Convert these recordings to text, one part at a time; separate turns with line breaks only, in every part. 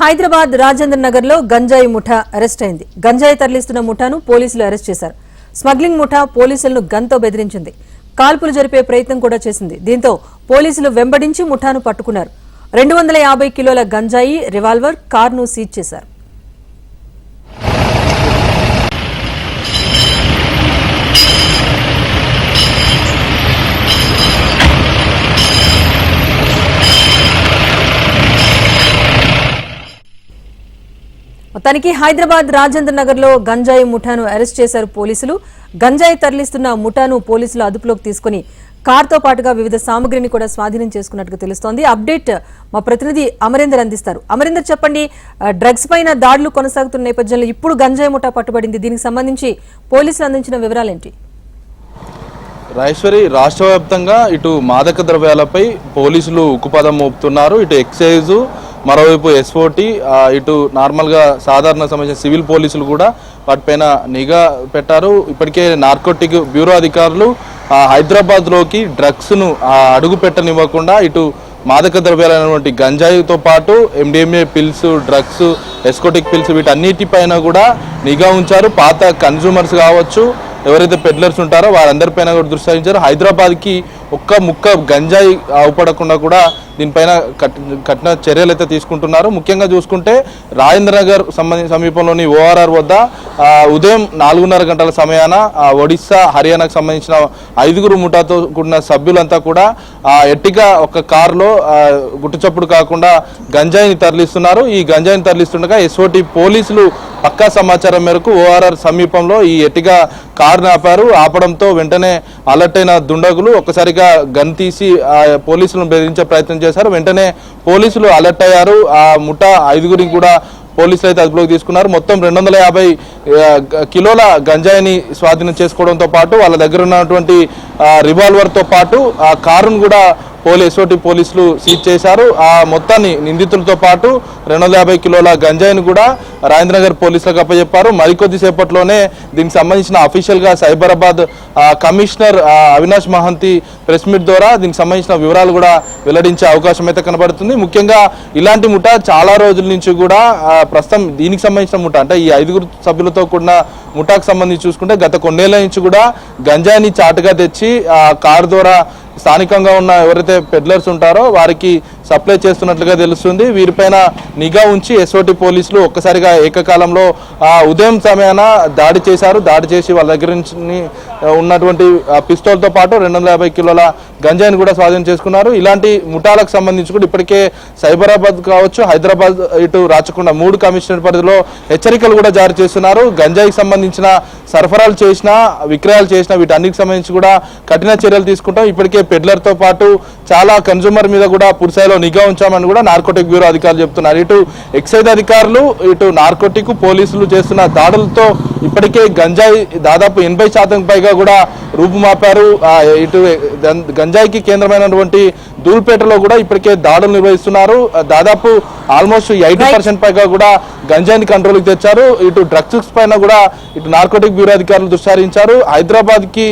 హైదరాబాద్ రాజేంద్ర నగర్లో గంజాయి ముఠా అరెస్ట్ అయింది. గంజాయి తరలిస్తున్న ముఠాను పోలీసులు అరెస్ట్ చేశారు. స్మగ్లింగ్ ముఠా పోలీసులను గన్తో బెదిరించింది. కాల్పులు జరిపే ప్రయత్నం కూడా చేసింది. దీంతో పోలీసులు వెంబడించి ముఠాను పట్టుకున్నారు. రెండు వందల యాభై కిలోల గంజాయి రివాల్వర్ కార్ను సీజ్ చేశారు. మొత్తానికి హైదరాబాద్ రాజేంద్ర నగర్లో గంజాయి ముఠాను అరెస్ట్ చేశారు పోలీసులు. గంజాయి తరలిస్తున్న ముఠాను పోలీసులు అదుపులోకి తీసుకుని కార్తో పాటుగా వివిధ సామగ్రిని కూడా స్వాధీనం చేసుకున్నట్టుగా తెలుస్తోంది. అప్డేట్ మా ప్రతినిధి అమరేందర్ అందిస్తారు. అమరేందర్ చెప్పండి డ్రగ్స్ పైన దాడులు కొనసాగుతున్న నేపథ్యంలో ఇప్పుడు గంజాయి ముఠా పట్టుబడింది. దీనికి సంబంధించి పోలీసులు అందించిన వివరాలేంటి?
రాజేశ్వరి రాష్ట్ర వ్యాప్తంగా ఇటు మాదక ద్రవ్యాలపై పోలీసులు ఉక్కుపదం మోపుతున్నారు. ఇటు ఎక్సైజు మరోవైపు ఎస్ఓటి ఇటు నార్మల్గా సాధారణ సంబంధించిన సివిల్ పోలీసులు కూడా వాటిపైన నిఘా పెట్టారు. ఇప్పటికే నార్కోటిక్ బ్యూరో అధికారులు హైదరాబాద్లోకి డ్రగ్స్ను అడుగు పెట్టనివ్వకుండా ఇటు మాదక ద్రవ్యాలైనటువంటి గంజాయితో పాటు ఎండిఎంఏ పిల్స్ డ్రగ్స్ ఎస్కోటిక్ పిల్స్ వీటన్నిటిపైన కూడా నిఘా ఉంచారు. పాత కన్జ్యూమర్స్ కావచ్చు ఎవరైతే పెడ్లర్స్ ఉంటారో వారందరిపైన కూడా దృష్టి సారించారు. హైదరాబాద్కి ఒక్క ముక్క గంజాయి అవపడకుండా కూడా దీనిపైన కట్ కఠిన చర్యలు అయితే తీసుకుంటున్నారు. ముఖ్యంగా చూసుకుంటే రాజేంద్ర నగర్ సంబంధి సమీపంలోని ఓఆర్ఆర్ వద్ద ఉదయం నాలుగున్నర గంటల సమయాన ఒడిస్సా హర్యానాకు సంబంధించిన ఐదుగురు ముఠాతో కూడిన సభ్యులంతా కూడా ఆ, ఎట్టిగా ఒక కారులో గుట్టుచప్పుడు కాకుండా గంజాయిని తరలిస్తున్నారు. ఈ గంజాయిని తరలిస్తుండగా ఎస్ఓటి పోలీసులు పక్కా సమాచారం మేరకు ఓఆర్ఆర్ సమీపంలో ఈ ఎట్టిగా కారుని ఆపారు. ఆపడంతో వెంటనే అలర్ట్ అయిన దుండగులు ఒక్కసారిగా గన్ తీసి ఆ పోలీసులను బెదిరించే ప్రయత్నం చేశారు. వెంటనే పోలీసులు అలర్ట్ అయ్యారు. ఆ ముఠా ఐదుగురికి కూడా పోలీసులు అయితే అదుపులోకి తీసుకున్నారు. మొత్తం రెండు వందల యాభై కిలోల గంజాయిని స్వాధీనం చేసుకోవడంతో పాటు వాళ్ళ దగ్గర ఉన్నటువంటి రివాల్వర్తో పాటు ఆ కారును కూడా పోలీ ఎస్ఓటి పోలీసులు సీజ్ చేశారు. ఆ మొత్తాన్ని నిందితులతో పాటు రెండు వందల యాభై కిలోల గంజాయిని కూడా రాజేంద్రనగర్ పోలీసులకు అప్పచెప్పారు. మరికొద్ది సేపట్లోనే దీనికి సంబంధించిన అఫీషియల్గా Cyberabad commissioner Avinash Mahanti press meet ద్వారా దీనికి సంబంధించిన వివరాలు కూడా వెల్లడించే అవకాశం అయితే కనబడుతుంది. ముఖ్యంగా ఇలాంటి ముఠా చాలా రోజుల నుంచి కూడా ప్రస్తుతం దీనికి సంబంధించిన ముఠ అంటే ఈ ఐదుగురు సభ్యులతో కూడిన ముఠాకు సంబంధించి చూసుకుంటే గత కొన్నేళ్ళ నుంచి కూడా గంజాయిని చాటుగా తెచ్చి కారు ద్వారా స్థానికంగా ఉన్న ఎవరైతే పెడ్లర్స్ ఉంటారో వారికి సప్లై చేస్తున్నట్లుగా తెలుస్తుంది. వీరిపైన నిఘా ఉంచి ఎస్ఓటి పోలీసులు ఒక్కసారిగా ఏకకాలంలో ఆ, ఉదయం సమయాన దాడి చేశారు. దాడి చేసి వాళ్ళ దగ్గర నుంచి ఉన్నటువంటి పిస్తోల్తో పాటు రెండు వందల యాభై కిలోల గంజాయిని కూడా స్వాధీనం చేసుకున్నారు. ఇలాంటి ముఠాలకు సంబంధించి కూడా ఇప్పటికే సైబరాబాద్ కావచ్చు హైదరాబాద్ ఇటు రాచకుండా మూడు కమిషనర్ పరిధిలో హెచ్చరికలు కూడా జారీ చేస్తున్నారు. గంజాయికి సంబంధించిన సరఫరాలు చేసిన విక్రయాలు చేసిన వీటన్నిటికి సంబంధించి కూడా కఠిన చర్యలు తీసుకుంటాం. ఇప్పటికే పెడ్లర్తో పాటు చాలా కన్జ్యూమర్ మీద కూడా పూర్తిస్థాయిలో నిఘా ఉంచామని కూడా నార్కోటిక్ బ్యూరో అధికారులు చెప్తున్నారు. ఇటు ఎక్సైజ్ అధికారులు ఇటు నార్కోటిక్ పోలీసులు చేస్తున్న దాడులతో ఇప్పటికే గంజాయి దాదాపు ఎనభై శాతం పైగా కూడా రూపుమాపారు. ఇటు గం- గంజాయికి కేంద్రమైనటువంటి దూల్పేటలో కూడా ఇప్పటికే దాడులు నిర్వహిస్తున్నారు. దాదాపు ఆల్మోస్ట్ ఎయిటీ పర్సెంట్ పైగా కూడా గంజాయిని కంట్రోల్కి తెచ్చారు. ఇటు డ్రగ్స్ పైన కూడా ఇటు నార్కోటిక్ బ్యూరో అధికారులు దృష్టి సారించారు హైదరాబాద్కి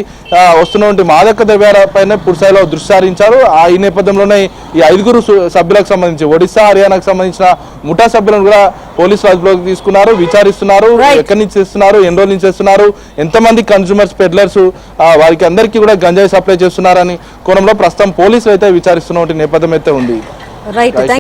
వస్తున్నటువంటి మాదక ద్రవ్యాల పైన పూర్తిస్థాయిలో దృష్టి సారించారు ఆ ఈ నేపథ్యంలోనే ఈ ఐదుగురు సభ్యులకు సంబంధించి ఒడిశా హర్యానాకు సంబంధించిన ముఠా సభ్యులను కూడా పోలీసులు అదుపులోకి తీసుకున్నారు. విచారిస్తున్నారు. ఎక్కడి నుంచి చేస్తున్నారు? ఎన్ని రోజుల నుంచి చేస్తున్నారు? ఎంతమంది కన్స్యూమర్స్ పెడ్లర్స్ వారికి అందరికీ కూడా గంజాయి సప్లై చేస్తున్నారని కోణంలో ప్రస్తుతం పోలీసులు అయితే విచారిస్తున్న నేపథ్యం అయితే ఉంది.
రైట్